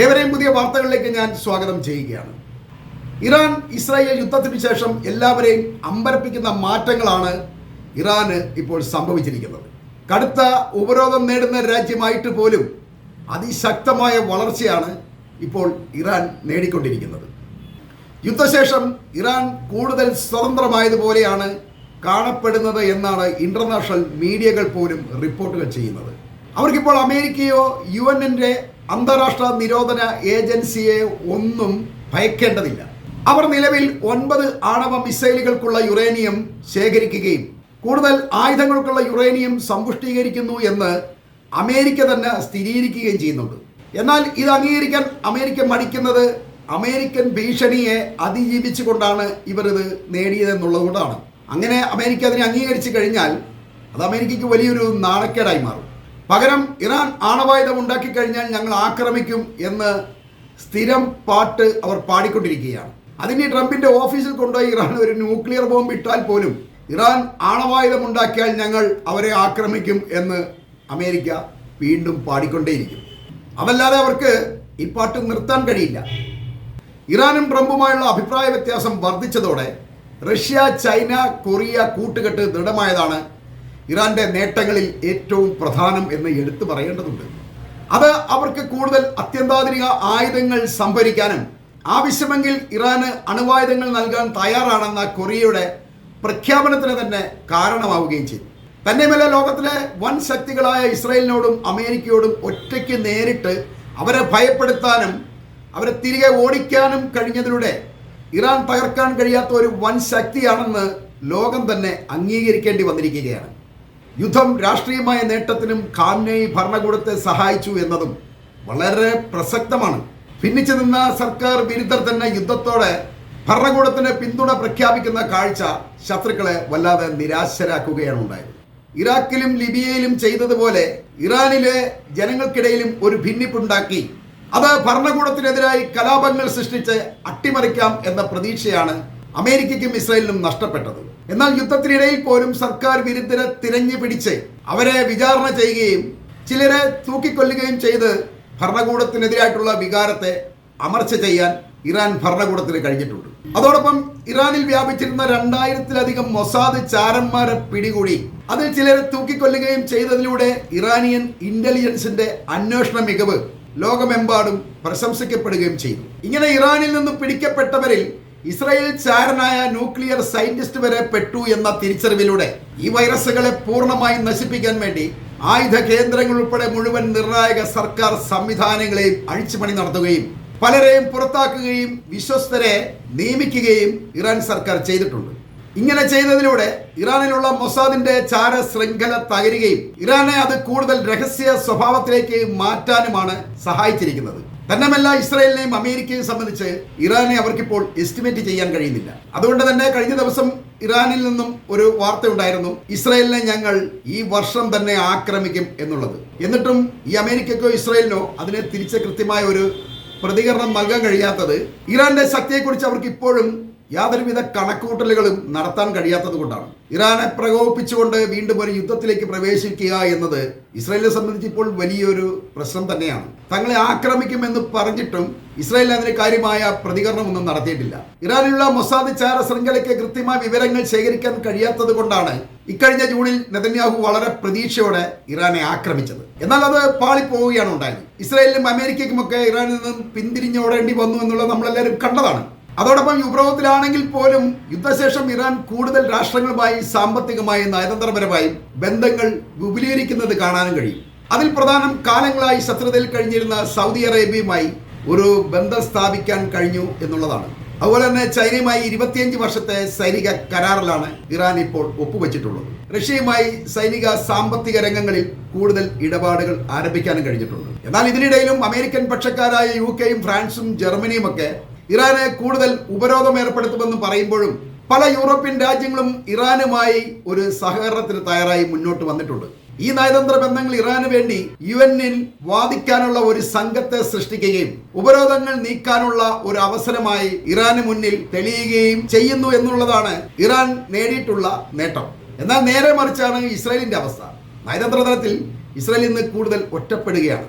ഏവരെയും പുതിയ വാർത്തകളിലേക്ക് ഞാൻ സ്വാഗതം ചെയ്യുകയാണ്. ഇറാൻ ഇസ്രായേൽ യുദ്ധത്തിന് ശേഷം എല്ലാവരെയും അമ്പരപ്പിക്കുന്ന മാറ്റങ്ങളാണ് ഇറാന് ഇപ്പോൾ സംഭവിച്ചിരിക്കുന്നത്. കടുത്ത ഉപരോധം നേടുന്ന രാജ്യമായിട്ട് പോലും അതിശക്തമായ വളർച്ചയാണ് ഇപ്പോൾ ഇറാൻ നേടിക്കൊണ്ടിരിക്കുന്നത്. യുദ്ധശേഷം ഇറാൻ കൂടുതൽ സ്വതന്ത്രമായതുപോലെയാണ് കാണപ്പെടുന്നത് എന്നാണ് ഇന്റർനാഷണൽ മീഡിയകൾ പോലും റിപ്പോർട്ടുകൾ ചെയ്യുന്നത്. അവർക്കിപ്പോൾ അമേരിക്കയോ യു എന്നിന്റെ അന്താരാഷ്ട്ര നിരോധന ഏജൻസിയെ ഒന്നും ഭയക്കേണ്ടതില്ല. അവർ നിലവിൽ ഒൻപത് ആണവ മിസൈലുകൾക്കുള്ള യുറേനിയം ശേഖരിക്കുകയും കൂടുതൽ ആയുധങ്ങൾക്കുള്ള യുറേനിയം സമ്പുഷ്ടീകരിക്കുന്നു എന്ന് അമേരിക്ക തന്നെ സ്ഥിരീകരിക്കുകയും ചെയ്യുന്നുണ്ട്. എന്നാൽ ഇത് അംഗീകരിക്കാൻ അമേരിക്ക മടിക്കുന്നത് അമേരിക്കൻ ഭീഷണിയെ അതിജീവിച്ചുകൊണ്ടാണ് ഇവർ ഇത് നേടിയതെന്നുള്ളതുകൊണ്ടാണ്. അങ്ങനെ അമേരിക്ക അതിനെ അംഗീകരിച്ചു കഴിഞ്ഞാൽ അത് അമേരിക്കയ്ക്ക് വലിയൊരു നാണക്കേടായി മാറും. പകരം ഇറാൻ ആണവായുധം ഉണ്ടാക്കി കഴിഞ്ഞാൽ ഞങ്ങൾ ആക്രമിക്കും എന്ന് സ്ഥിരം പാട്ട് അവർ പാടിക്കൊണ്ടിരിക്കുകയാണ്. അതിന് ട്രംപിന്റെ ഓഫീസിൽ കൊണ്ടുപോയി ഇറാൻ ഒരു ന്യൂക്ലിയർ ബോംബ് ഇട്ടാൽ പോലും ഇറാൻ ആണവായുധം ഉണ്ടാക്കിയാൽ ഞങ്ങൾ അവരെ ആക്രമിക്കും എന്ന് അമേരിക്ക വീണ്ടും പാടിക്കൊണ്ടേയിരിക്കും. അതല്ലാതെ അവർക്ക് ഈ പാട്ട് നിർത്താൻ കഴിയില്ല. ഇറാനും ട്രംപുമായുള്ള അഭിപ്രായ വ്യത്യാസം വർദ്ധിച്ചതോടെ റഷ്യ ചൈന കൊറിയ കൂട്ടുകെട്ട് ദൃഢമായതാണ് ഇറാന്റെ നേട്ടങ്ങളിൽ ഏറ്റവും പ്രധാനം എന്ന് എടുത്തു പറയേണ്ടതുണ്ട്. അത് അവർക്ക് കൂടുതൽ അത്യന്താധുനിക ആയുധങ്ങൾ സംഭരിക്കാനും ആവശ്യമെങ്കിൽ ഇറാന് അണുവായുധങ്ങൾ നൽകാൻ തയ്യാറാണെന്ന കൊറിയയുടെ പ്രഖ്യാപനത്തിന് തന്നെ കാരണമാവുകയും ചെയ്തു. തന്നെയുമല്ല ലോകത്തിലെ വൻ ശക്തികളായ ഇസ്രയേലിനോടും അമേരിക്കയോടും ഒറ്റയ്ക്ക് നേരിട്ട് അവരെ ഭയപ്പെടുത്താനും അവരെ തിരികെ ഓടിക്കാനും കഴിഞ്ഞതിലൂടെ ഇറാൻ തകർക്കാൻ കഴിയാത്ത ഒരു വൻ ശക്തിയാണെന്ന് ലോകം തന്നെ അംഗീകരിക്കേണ്ടി വന്നിരിക്കുകയാണ്. യുദ്ധം രാഷ്ട്രീയമായ നേട്ടത്തിനും ഖാംനേയി ഭരണകൂടത്തെ സഹായിച്ചു എന്നതും വളരെ പ്രസക്തമാണ്. ഭിന്നിച്ചു നിന്ന സർക്കാർ വിരുദ്ധർ തന്നെ യുദ്ധത്തോടെ ഭരണകൂടത്തിന് പിന്തുണ പ്രഖ്യാപിക്കുന്ന കാഴ്ച ശത്രുക്കളെ വല്ലാതെ നിരാശരാക്കുകയാണ് ഉണ്ടായത്. ഇറാഖിലും ലിബിയയിലും ചെയ്തതുപോലെ ഇറാനിലെ ജനങ്ങൾക്കിടയിലും ഒരു ഭിന്നിപ്പുണ്ടാക്കി. അത് ഭരണകൂടത്തിനെതിരായി കലാപങ്ങൾ സൃഷ്ടിച്ച് അട്ടിമറിക്കാം എന്ന പ്രതീക്ഷയാണ് അമേരിക്കയ്ക്കും ഇസ്രായേലിനും നഷ്ടപ്പെട്ടത്. എന്നാൽ യുദ്ധത്തിനിടയിൽ പോലും സർക്കാർ വിരുദ്ധരെ തിരഞ്ഞു പിടിച്ച് അവരെ വിചാരണ ചെയ്യുകയും ചിലരെ തൂക്കിക്കൊല്ലുകയും ചെയ്ത് ഭരണകൂടത്തിനെതിരായിട്ടുള്ള വികാരത്തെ അമർച്ച ചെയ്യാൻ ഇറാൻ ഭരണകൂടത്തിന് കഴിഞ്ഞിട്ടുണ്ട്. അതോടൊപ്പം ഇറാനിൽ വ്യാപിച്ചിരുന്ന രണ്ടായിരത്തിലധികം മൊസാദ് ചാരന്മാരെ പിടികൂടി അതിൽ ചിലരെ തൂക്കിക്കൊല്ലുകയും ചെയ്തതിലൂടെ ഇറാനിയൻ ഇന്റലിജൻസിന്റെ അന്വേഷണ മികവ് ലോകമെമ്പാടും പ്രശംസിക്കപ്പെടുകയും ചെയ്തു. ഇങ്ങനെ ഇറാനിൽ നിന്ന് പിടിക്കപ്പെട്ടവരിൽ ഇസ്രായേൽ ചാരനായ ന്യൂക്ലിയർ സയന്റിസ്റ്റ് വരെ പെട്ടു എന്ന തിരിച്ചറിവിലൂടെ ഈ വൈറസുകളെ പൂർണമായി നശിപ്പിക്കാൻ വേണ്ടി ആയുധ കേന്ദ്രങ്ങൾ ഉൾപ്പെടെ മുഴുവൻ നിർണായക സർക്കാർ സംവിധാനങ്ങളെയും അഴിച്ചുപണി നടത്തുകയും പലരെയും പുറത്താക്കുകയും വിശ്വസ്തരെ നിയമിക്കുകയും ഇറാൻ സർക്കാർ ചെയ്തിട്ടുണ്ട്. ഇങ്ങനെ ചെയ്തതിലൂടെ ഇറാനിലുള്ള മൊസാദിന്റെ ചാര ശൃംഖല തകരുകയും ഇറാനെ അത് കൂടുതൽ രഹസ്യ സ്വഭാവത്തിലേക്ക് മാറ്റാനുമാണ് സഹായിച്ചിരിക്കുന്നത്. തന്നെമല്ല ഇസ്രായേലിനെയും അമേരിക്കയെയും സംബന്ധിച്ച് ഇറാനെ അവർക്കിപ്പോൾ എസ്റ്റിമേറ്റ് ചെയ്യാൻ കഴിയുന്നില്ല. അതുകൊണ്ട് തന്നെ കഴിഞ്ഞ ദിവസം ഇറാനിൽ നിന്നും ഒരു വാർത്ത ഉണ്ടായിരുന്നു ഇസ്രായേലിനെ ഞങ്ങൾ ഈ വർഷം തന്നെ ആക്രമിക്കും എന്നുള്ളത്. എന്നിട്ടും ഈ അമേരിക്കക്കോ ഇസ്രായേലിനോ അതിനെ തിരിച്ച് കൃത്യമായ ഒരു പ്രതികരണം നൽകാൻ കഴിയാത്തത് ഇറാന്റെ ശക്തിയെക്കുറിച്ച് അവർക്ക് ഇപ്പോഴും യാതൊരുവിധ കണക്കൂട്ടലുകളും നടത്താൻ കഴിയാത്തത് കൊണ്ടാണ്. ഇറാനെ പ്രകോപിപ്പിച്ചുകൊണ്ട് വീണ്ടും ഒരു യുദ്ധത്തിലേക്ക് പ്രവേശിക്കുക എന്നത് ഇസ്രായേലിനെ സംബന്ധിച്ച് ഇപ്പോൾ വലിയൊരു പ്രശ്നം തന്നെയാണ്. തങ്ങളെ ആക്രമിക്കുമെന്ന് പറഞ്ഞിട്ടും ഇസ്രായേൽ അതിന് കാര്യമായ പ്രതികരണമൊന്നും നടത്തിയിട്ടില്ല. ഇറാനിലുള്ള മൊസാദ് ചാര ശൃംഖലയ്ക്ക് കൃത്യമായ വിവരങ്ങൾ ശേഖരിക്കാൻ കഴിയാത്തത് കൊണ്ടാണ് ഇക്കഴിഞ്ഞ ജൂണിൽ നെതന്യാഹു വളരെ പ്രതീക്ഷയോടെ ഇറാനെ ആക്രമിച്ചത്. എന്നാൽ അത് പാളിപ്പോവുകയാണ് ഉണ്ടായത്. ഇസ്രായേലിനും അമേരിക്കയ്ക്കുമൊക്കെ ഇറാനിൽ നിന്നും പിന്തിരിഞ്ഞോടേണ്ടി വന്നു എന്നുള്ളത് നമ്മളെല്ലാവരും കണ്ടതാണ്. അതോടൊപ്പം യുബ്രഹത്തിലാണെങ്കിൽ പോലും യുദ്ധശേഷം ഇറാൻ കൂടുതൽ രാഷ്ട്രങ്ങളുമായി സാമ്പത്തികമായും നയതന്ത്രപരമായും ബന്ധങ്ങൾ വിപുലീകരിക്കുന്നത് കാണാനും കഴിയും. അതിൽ പ്രധാനം കാലങ്ങളായി ശത്രുതയിൽ കഴിഞ്ഞിരുന്ന സൗദി അറേബ്യയുമായി ഒരു ബന്ധം സ്ഥാപിക്കാൻ കഴിഞ്ഞു എന്നുള്ളതാണ്. അതുപോലെ തന്നെ ചൈനയുമായി ഇരുപത്തിയഞ്ച് വർഷത്തെ സൈനിക കരാറിലാണ് ഇറാൻ ഇപ്പോൾ ഒപ്പുവെച്ചിട്ടുള്ളത്. റഷ്യയുമായി സൈനിക സാമ്പത്തിക രംഗങ്ങളിൽ കൂടുതൽ ഇടപാടുകൾ ആരംഭിക്കാനും കഴിഞ്ഞിട്ടുണ്ട്. എന്നാൽ ഇതിനിടയിലും അമേരിക്കൻ പക്ഷക്കാരായ യു കെയും ഫ്രാൻസും ജർമ്മനിയും ഒക്കെ ഇറാന് കൂടുതൽ ഉപരോധം ഏർപ്പെടുത്തുമെന്ന് പറയുമ്പോഴും പല യൂറോപ്യൻ രാജ്യങ്ങളും ഇറാനുമായി ഒരു സഹകരണത്തിന് തയ്യാറായി മുന്നോട്ട് വന്നിട്ടുണ്ട്. ഈ നയതന്ത്ര ബന്ധങ്ങൾ ഇറാന് വേണ്ടി യു എന്നിൽ വാദിക്കാനുള്ള ഒരു സംഘത്തെ സൃഷ്ടിക്കുകയും ഉപരോധങ്ങൾ നീക്കാനുള്ള ഒരു അവസരമായി ഇറാന് മുന്നിൽ തെളിയുകയും ചെയ്യുന്നു എന്നുള്ളതാണ് ഇറാൻ നേടിയിട്ടുള്ള നേട്ടം. എന്നാൽ നേരെ മറിച്ചാണ് ഇസ്രായേലിന്റെ അവസ്ഥ. നയതന്ത്ര തലത്തിൽ ഇസ്രായേൽ ഇന്ന് കൂടുതൽ ഒറ്റപ്പെടുകയാണ്.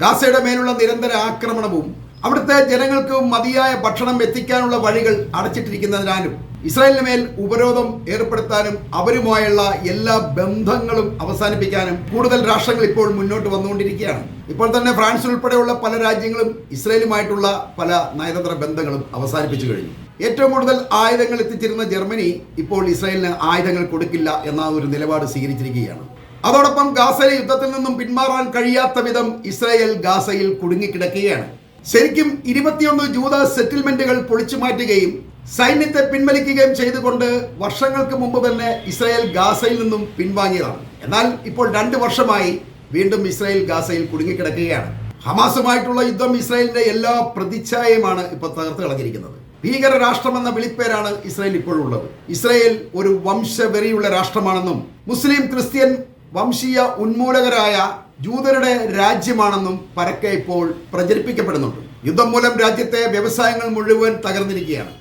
ഗാസയുടെ മേലുള്ള നിരന്തര ആക്രമണവും അവിടുത്തെ ജനങ്ങൾക്ക് മതിയായ ഭക്ഷണം എത്തിക്കാനുള്ള വഴികൾ അടച്ചിട്ടിരിക്കുന്നതിനാലും ഇസ്രായേലിന് മേൽ ഉപരോധം ഏർപ്പെടുത്താനും അവരുമായുള്ള എല്ലാ ബന്ധങ്ങളും അവസാനിപ്പിക്കാനും കൂടുതൽ രാഷ്ട്രങ്ങൾ ഇപ്പോൾ മുന്നോട്ട് വന്നുകൊണ്ടിരിക്കുകയാണ്. ഇപ്പോൾ തന്നെ ഫ്രാൻസ് ഉൾപ്പെടെയുള്ള പല രാജ്യങ്ങളും ഇസ്രായേലുമായിട്ടുള്ള പല നയതന്ത്ര ബന്ധങ്ങളും അവസാനിപ്പിച്ചു കഴിഞ്ഞു. ഏറ്റവും കൂടുതൽ ആയുധങ്ങൾ എത്തിച്ചിരുന്ന ജർമ്മനി ഇപ്പോൾ ഇസ്രായേലിന് ആയുധങ്ങൾ കൊടുക്കില്ല എന്ന ഒരു നിലപാട് സ്വീകരിച്ചിരിക്കുകയാണ്. അതോടൊപ്പം ഗാസയിലെ യുദ്ധത്തിൽ നിന്നും പിന്മാറാൻ കഴിയാത്ത വിധം ഇസ്രായേൽ ഗാസയിൽ കുടുങ്ങിക്കിടക്കുകയാണ്. ശരിക്കും ഇരുപത്തിയൊന്ന് ജൂത സെറ്റിൽമെന്റുകൾ പൊളിച്ചു മാറ്റുകയും സൈന്യത്തെ പിൻവലിക്കുകയും ചെയ്തുകൊണ്ട് വർഷങ്ങൾക്ക് മുമ്പ് തന്നെ ഇസ്രായേൽ ഗാസയിൽ നിന്നും പിൻവാങ്ങിയതാണ്. എന്നാൽ ഇപ്പോൾ രണ്ട് വർഷമായി വീണ്ടും ഇസ്രായേൽ ഗാസയിൽ കുടുങ്ങിക്കിടക്കുകയാണ്. ഹമാസുമായിട്ടുള്ള യുദ്ധം ഇസ്രായേലിന്റെ എല്ലാ പ്രതിച്ഛായയുമാണ് ഇപ്പോൾ തകർത്ത് കളഞ്ഞിരിക്കുന്നത്. ഭീകര രാഷ്ട്രമെന്ന വിളിപ്പേരാണ് ഇസ്രായേൽ ഇപ്പോഴുള്ളത് ഇസ്രായേൽ ഒരു വംശവെറിയുള്ള രാഷ്ട്രമാണെന്നും മുസ്ലിം ക്രിസ്ത്യൻ വംശീയ ഉന്മൂലകരായ ജൂതരുടെ രാജ്യമാണെന്നും പരക്കെ ഇപ്പോൾ പ്രചരിപ്പിക്കപ്പെടുന്നുണ്ട്. യുദ്ധം മൂലം രാജ്യത്തെ വ്യവസായങ്ങൾ മുഴുവൻ തകർന്നിരിക്കുകയാണ്.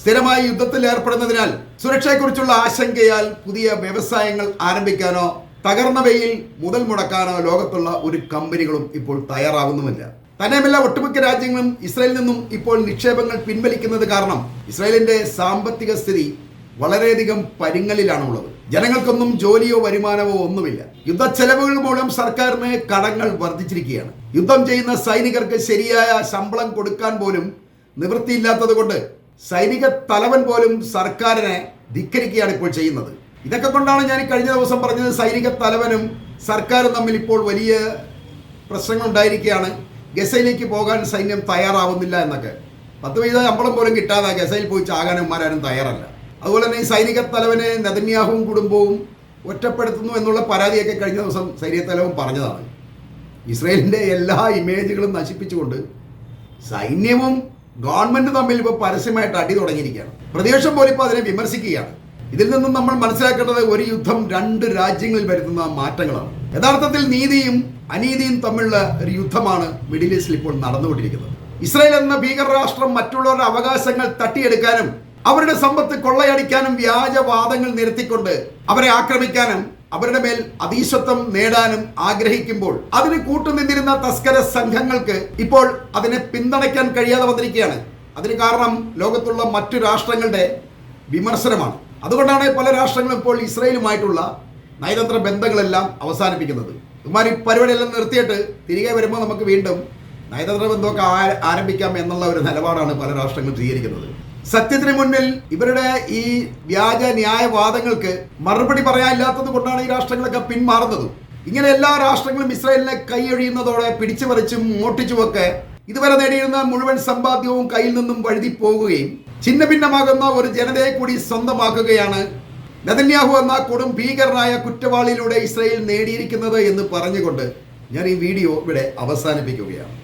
സ്ഥിരമായി യുദ്ധത്തിൽ ഏർപ്പെടുന്നതിനാൽ സുരക്ഷയെക്കുറിച്ചുള്ള ആശങ്കയാൽ പുതിയ വ്യവസായങ്ങൾ ആരംഭിക്കാനോ തകർന്നവയിൽ മുതൽ മുടക്കാനോ ലോകത്തുള്ള ഒരു കമ്പനികളും ഇപ്പോൾ തയ്യാറാവുന്നുമില്ല. തന്നെയുമല്ല ഒട്ടുമിക്ക രാജ്യങ്ങളും ഇസ്രായേലിൽ നിന്നും ഇപ്പോൾ നിക്ഷേപങ്ങൾ പിൻവലിക്കുന്നത് കാരണം ഇസ്രായേലിന്റെ സാമ്പത്തിക സ്ഥിതി വളരെയധികം പരിങ്ങലിലാണുള്ളത്. ജനങ്ങൾക്കൊന്നും ജോലിയോ വരുമാനമോ ഒന്നുമില്ല. യുദ്ധ ചെലവുകൾ മൂലം സർക്കാരിന് കടങ്ങൾ വർദ്ധിച്ചിരിക്കുകയാണ്. യുദ്ധം ചെയ്യുന്ന സൈനികർക്ക് ശരിയായ ശമ്പളം കൊടുക്കാൻ പോലും നിവൃത്തിയില്ലാത്തത് കൊണ്ട് സൈനിക തലവൻ പോലും സർക്കാരിനെ ധിക്കരിക്കുകയാണ് ഇപ്പോൾ ചെയ്യുന്നത്. ഇതൊക്കെ കൊണ്ടാണ് ഞാൻ കഴിഞ്ഞ ദിവസം പറഞ്ഞത് സൈനിക തലവനും സർക്കാരും തമ്മിൽ ഇപ്പോൾ വലിയ പ്രശ്നങ്ങൾ ഉണ്ടായിരിക്കുകയാണ് ഗസയിലേക്ക് പോകാൻ സൈന്യം തയ്യാറാവുന്നില്ല എന്നൊക്കെ. പത്ത് പൈസ ശമ്പളം പോലും കിട്ടാതെ ഗസയിൽ പോയി ചാകാനന്മാരും തയ്യാറല്ല. അതുപോലെ തന്നെ ഈ സൈനിക തലവനെ നെതന്യാഹുവും കുടുംബവും ഒറ്റപ്പെടുത്തുന്നു എന്നുള്ള പരാതിയൊക്കെ കഴിഞ്ഞ ദിവസം സൈനിക തലവൻ പറഞ്ഞതാണ്. ഇസ്രയേലിന്റെ എല്ലാ ഇമേജുകളും നശിപ്പിച്ചുകൊണ്ട് സൈന്യവും ഗവൺമെന്റ് തമ്മിൽ ഇപ്പോൾ പരസ്യമായിട്ട് അടി തുടങ്ങിയിരിക്കുകയാണ്. പ്രതിപക്ഷം പോലും ഇപ്പോൾ അതിനെ വിമർശിക്കുകയാണ്. ഇതിൽ നിന്നും നമ്മൾ മനസ്സിലാക്കേണ്ടത് ഒരു യുദ്ധം രണ്ട് രാജ്യങ്ങളിൽ വരുത്തുന്ന മാറ്റങ്ങളാണ്. യഥാർത്ഥത്തിൽ നീതിയും അനീതിയും തമ്മിലുള്ള ഒരു യുദ്ധമാണ് മിഡിൽ ഈസ്റ്റിൽ ഇപ്പോൾ നടന്നുകൊണ്ടിരിക്കുന്നത്. ഇസ്രായേൽ എന്ന ഭീകരരാഷ്ട്രം മറ്റുള്ളവരുടെ അവകാശങ്ങൾ തട്ടിയെടുക്കാനും അവരുടെ സമ്പത്ത് കൊള്ളയടിക്കാനും വ്യാജവാദങ്ങൾ നിരത്തിക്കൊണ്ട് അവരെ ആക്രമിക്കാനും അവരുടെ മേൽ അതീശത്വം നേടാനും ആഗ്രഹിക്കുമ്പോൾ അതിന് കൂട്ടുനിന്നിരുന്ന തസ്കര സംഘങ്ങൾക്ക് ഇപ്പോൾ അതിനെ പിന്തുണയ്ക്കാൻ കഴിയാതെ വന്നിരിക്കുകയാണ്. അതിന് കാരണം ലോകത്തുള്ള മറ്റു രാഷ്ട്രങ്ങളുടെ വിമർശനമാണ്. അതുകൊണ്ടാണ് പല രാഷ്ട്രങ്ങളും ഇപ്പോൾ ഇസ്രയേലുമായിട്ടുള്ള നയതന്ത്ര ബന്ധങ്ങളെല്ലാം അവസാനിപ്പിക്കുന്നത്. ഇമാരി പരിപാടിയെല്ലാം നിർത്തിയിട്ട് തിരികെ വരുമ്പോൾ നമുക്ക് വീണ്ടും നയതന്ത്ര ബന്ധമൊക്കെ ആരംഭിക്കാം എന്നുള്ള ഒരു നിലപാടാണ് പല രാഷ്ട്രങ്ങളും സ്വീകരിക്കുന്നത്. സത്യത്തിന് മുന്നിൽ ഇവരുടെ ഈ വ്യാജ ന്യായവാദങ്ങൾക്ക് മറുപടി പറയാനില്ലാത്തത് കൊണ്ടാണ് ഈ രാഷ്ട്രങ്ങളൊക്കെ പിന്മാറുന്നതും. ഇങ്ങനെ എല്ലാ രാഷ്ട്രങ്ങളും ഇസ്രായേലിനെ കൈയൊഴിയുന്നതോടെ പിടിച്ചു പറിച്ചും മോട്ടിച്ചുമൊക്കെ ഇതുവരെ നേടിയിരുന്ന മുഴുവൻ സമ്പാദ്യവും കയ്യിൽ നിന്നും വഴുതി പോകുകയും ഛിന്ന ഭിന്നമാകുന്ന ഒരു ജനതയെ കൂടി സ്വന്തമാക്കുകയാണ് നദന്യാഹു എന്ന കൊടും ഭീകരനായ കുറ്റവാളിയിലൂടെ ഇസ്രായേൽ നേടിയിരിക്കുന്നത് എന്ന് പറഞ്ഞുകൊണ്ട് ഞാൻ ഈ വീഡിയോ ഇവിടെ അവസാനിപ്പിക്കുകയാണ്.